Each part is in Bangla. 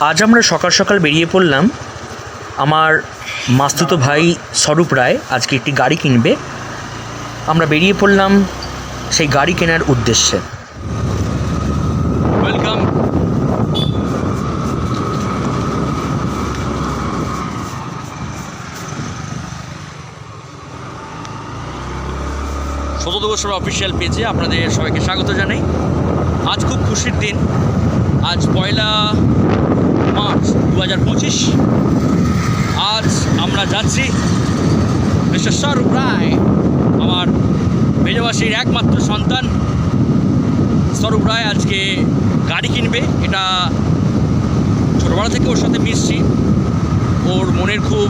আজ আমরা সকাল সকাল বেরিয়ে পড়লাম আমার মাস্তুতো ভাই স্বরূপ রায় আজকে একটি গাড়ি কিনবে। আমরা বেরিয়ে পড়লাম সেই গাড়ি কেনার উদ্দেশ্যে। ওয়েলকাম অফিসিয়াল পেজে আপনাদের সবাইকে স্বাগত জানাই। আজ খুব খুশির দিন। আজ পয়লা মার্চ দু হাজার পঁচিশ। আজ আমরা যাচ্ছি মিস্টার স্বরূপ রায়, আমার মেজবাসীর একমাত্র সন্তান। স্বরূপ রায় আজকে গাড়ি কিনবে, এটা ছোটোবেলা থেকে ওর সাথে মিশছি। ওর মনের খুব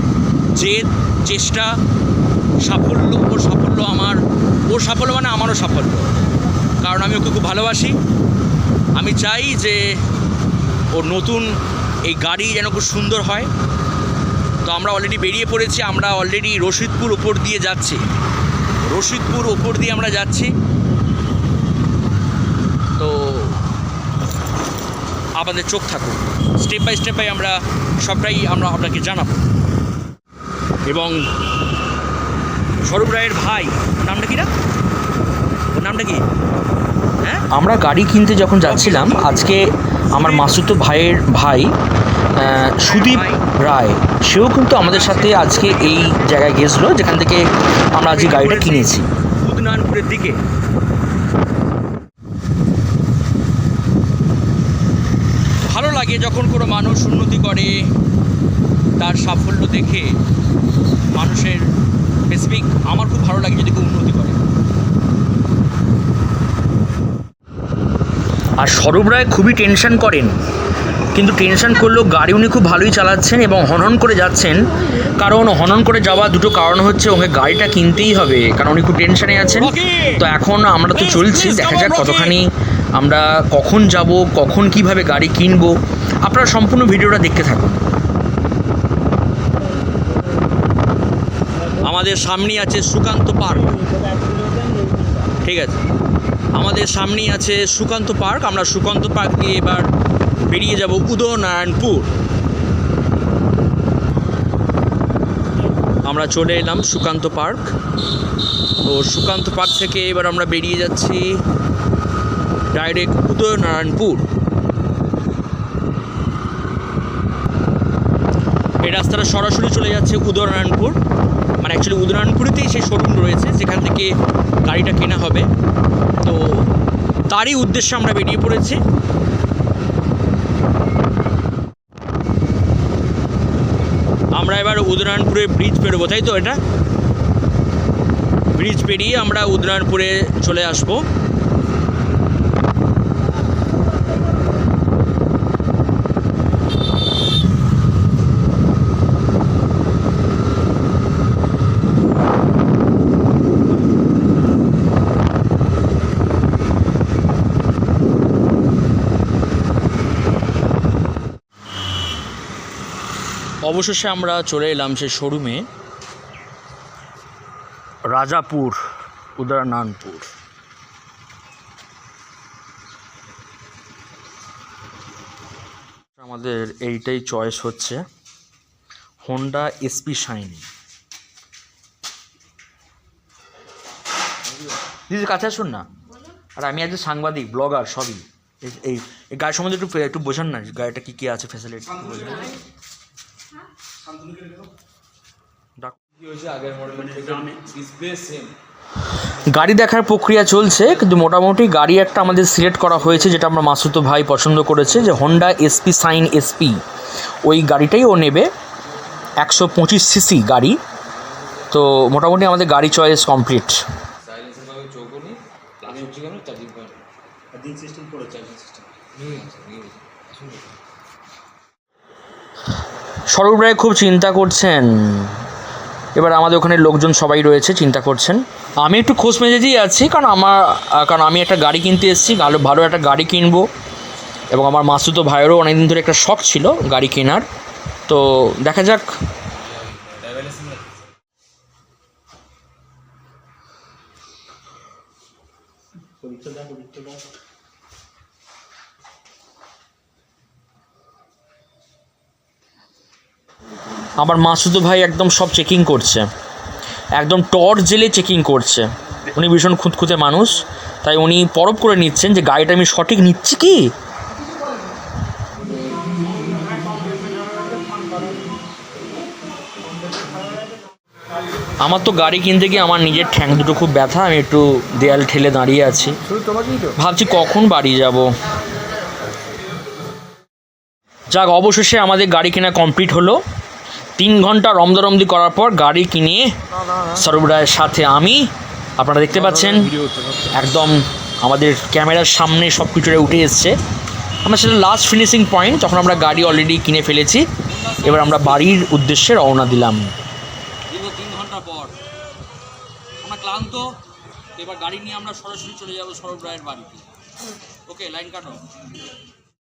জেদ, চেষ্টা, সাফল্য, ওর সাফল্য আমার, ওর সাফল্য মানে আমারও সাফল্য। কারণ আমি ওকে খুব ভালোবাসি। আমি চাই যে ওর নতুন এই গাড়ি যেন খুব সুন্দর হয়। তো আমরা অলরেডি বেরিয়ে পড়েছি, আমরা অলরেডি রশিদপুর ওপর দিয়ে যাচ্ছি। রশিদপুর ওপর দিয়ে আমরা যাচ্ছি। তো আমাদের চোখ থাকুক। স্টেপ বাই স্টেপ বাই আমরা সবটাই আমরা আপনাকে জানাব। এবং স্বরূপ রায়ের ভাই, নামটা কি না ওর নামটা কি? হ্যাঁ? আমরা গাড়ি কিনতে যখন যাচ্ছিলাম, আজকে আমার মাসুতো ভাইয়ের ভাই সুদীপ রায় সেও কিন্তু আমাদের সাথে আজকে এই জায়গায় গেছিল যেখান থেকে আমরা আজকে গাড়িটা কিনেছি। উদনানপুরের দিকে। ভালো লাগে যখন কোনো মানুষ উন্নতি করে তার সাফল্য দেখে মানুষের স্পেসিফিক আমার খুব ভালো লাগে যদি কেউ উন্নতি করে আর স্বরূপ রায় খুবই টেনশন করেন। কিন্তু টেনশন করলেও গাড়ি উনি খুব ভালোই চালাচ্ছেন এবং হনন করে যাচ্ছেন। কারণ হনন করে যাওয়া দুটো কারণ হচ্ছে ওকে গাড়িটা কিনতেই হবে কারণ উনি খুব টেনশনে আছেন। তো এখন আমরা তো চলছি দেখা যাক কতখানি আমরা কখন যাব কখন কীভাবে গাড়ি কিনবো। আপনারা সম্পূর্ণ ভিডিওটা দেখতে থাকুন। আমাদের সামনেই আছে সুকান্ত পার্ক। ঠিক আছে। আমাদের সামনেই আছে সুকান্ত পার্ক। আমরা সুকান্ত পার্ক দিয়ে এবার বেরিয়ে যাব উদয়নারায়ণপুর। আমরা চলে এলাম সুকান্ত পার্ক। তো সুকান্ত পার্ক থেকে এবার আমরা বেরিয়ে যাচ্ছি ডাইরেক্ট উদয়নারায়ণপুর। এই রাস্তাটা সরাসরি চলে যাচ্ছে উদয়নারায়ণপুর। মানে অ্যাকচুয়ালি উদয়নারায়ণপুরেতেই সেই শোরুম রয়েছে, যেখান থেকে গাড়িটা কেনা হবে। তো তারই উদ্দেশ্যে আমরা বেরিয়ে পড়েছি। আমরা এবার উদয়নারায়ণপুরে ব্রিজ পেরোবো, তাই তো এটা? ব্রিজ পেরিয়ে আমরা উদয়নারায়ণপুরে চলে আসব। অবশেষে আমরা চলে এলাম সেই শোরুমে। রাজাপুর উদয়নারায়ণপুর আমাদের এইটাই চয়েস হচ্ছে হোন্ডা এসপি শাইনি দিদি, কাছে আসুন না। আর আমি একজন সাংবাদিক ব্লগার সবই এই গাড়ির সম্বন্ধে একটু একটু বোঝান না, গাড়িটা কী কী আছে ফ্যাসিলিটি গাড়ি দেখার প্রক্রিয়া চলছে কিন্তু মোটামুটি গাড়ি একটা আমাদের সিলেক্ট করা হয়েছে যেটা আমরা মাসুতো ভাই পছন্দ করেছে যে হন্ডা এসপি সাইন এসপি ওই গাড়িটাই ও নেবে একশো পঁচিশ সিসি গাড়ি। তো মোটামুটি আমাদের গাড়ি চয়েস কমপ্লিট সাইলেন্সের স্বরূপ রায় খুব চিন্তা করছেন। এবার আমাদের ওখানে লোকজন সবাই রয়েছে, চিন্তা করছেন। আমি একটু খোঁজ মেজেজেই আছি, কারণ আমার কারণ আমি একটা গাড়ি কিনতে এসেছি, ভালো ভালো একটা গাড়ি কিনবো। এবং আমার মাসুতো ভাইয়েরও অনেকদিন ধরে একটা শখ ছিল গাড়ি কেনার। তো দেখা যাক। আমার মাসুদু ভাই একদম সব চেকিং করছে। একদম টর্চ জেলে চেকিং করছে। উনি ভীষণ খুঁতখুঁতে মানুষ। তাই উনি পরব করে নিচ্ছেন যে গাড়িটা আমি সঠিক নিচ্ছি কি? আমার তো গাড়ি কিনতে গিয়ে আমার নিজের ঠ্যাং দুটো খুব ব্যথা আমি একটু দেয়াল ঠেলে দাঁড়িয়ে আছি। ভাবছি কখন বাড়ি যাব। যাক অবশেষে আমাদের গাড়ি কেনা কমপ্লিট হলো। তিন ঘণ্টা রমদরমদি করার পর গাড়ি কিনে রায়ের সাথে আমি, আপনারা দেখতে পাচ্ছেন, একদম আমাদের ক্যামেরার সামনে সব কিছুটা উঠে এসছে। আমরা সেটা লাস্ট ফিনিশিং পয়েন্ট যখন আমরা গাড়ি অলরেডি কিনে ফেলেছি, এবার আমরা বাড়ির উদ্দেশ্যে রওনা দিলাম। ক্লান্ত এবার গাড়ি নিয়ে আমরা সরাসরি চলে যাব সরব রায়ের বাড়িতে। ওকে লাইন কাটো।